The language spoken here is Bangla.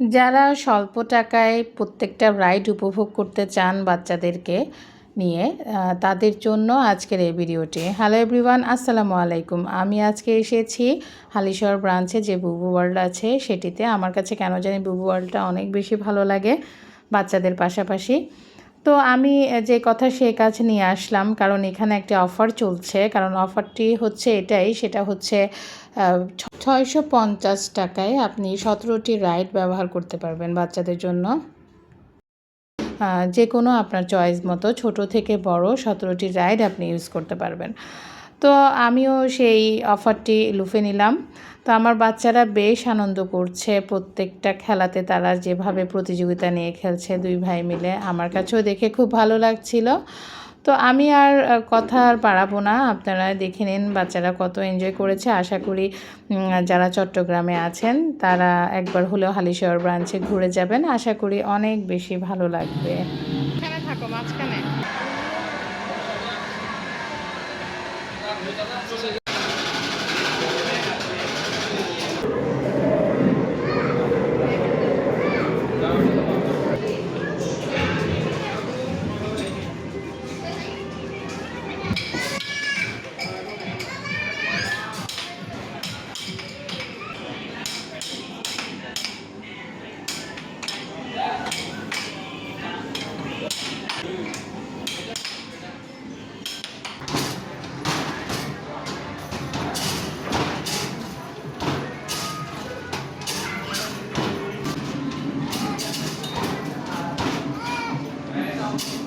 যারা স্বল্প টাকায় প্রত্যেকটা রাইড উপভোগ করতে চান বাচ্চাদেরকে নিয়ে তাদের জন্য আজকের এই ভিডিওটি। হ্যালো এভরিওয়ান আসসালামু আলাইকুম। আমি আজকে এসেছি হালিশহর ব্রাঞ্চে যে বুবু ওয়ার্ল্ড আছে, সেটিতে। আমার কাছে কেন জানি বুবু ওয়ার্ল্ডটা অনেক বেশি ভালো লাগে বাচ্চাদের পাশাপাশি। তো আমি যে কথা সে কাজ নিয়ে আসলাম, কারণ এখানে একটি অফার চলছে, কারণ অফারটি হচ্ছে এটাই, সেটা হচ্ছে ছয়শো পঞ্চাশ টাকায় আপনি সতেরোটি রাইড ব্যবহার করতে পারবেন বাচ্চাদের জন্য। যে কোনো আপনার চয়েস মতো ছোট থেকে বড় সতেরোটি রাইড আপনি ইউজ করতে পারবেন। তো আমিও সেই অফারটি লুফে নিলাম। তো আমার বাচ্চারা বেশ আনন্দ করছে। প্রত্যেকটা খেলাতে তারা যেভাবে প্রতিযোগিতা নিয়ে খেলছে, দুই ভাই মিলে, আমার কাছেও দেখে খুব ভালো লাগছিল। তো আমি আর কথা আর পারাবো না। আপনারা দেখে নিন বাচ্চারা কত এনজয় করেছে। আশা করি যারা চট্টগ্রামে আছেন, তারা একবার হলেও হালিশহর ব্রাঞ্চে ঘুরে যাবেন। আশা করি অনেক বেশি ভালো লাগবে। Obrigado.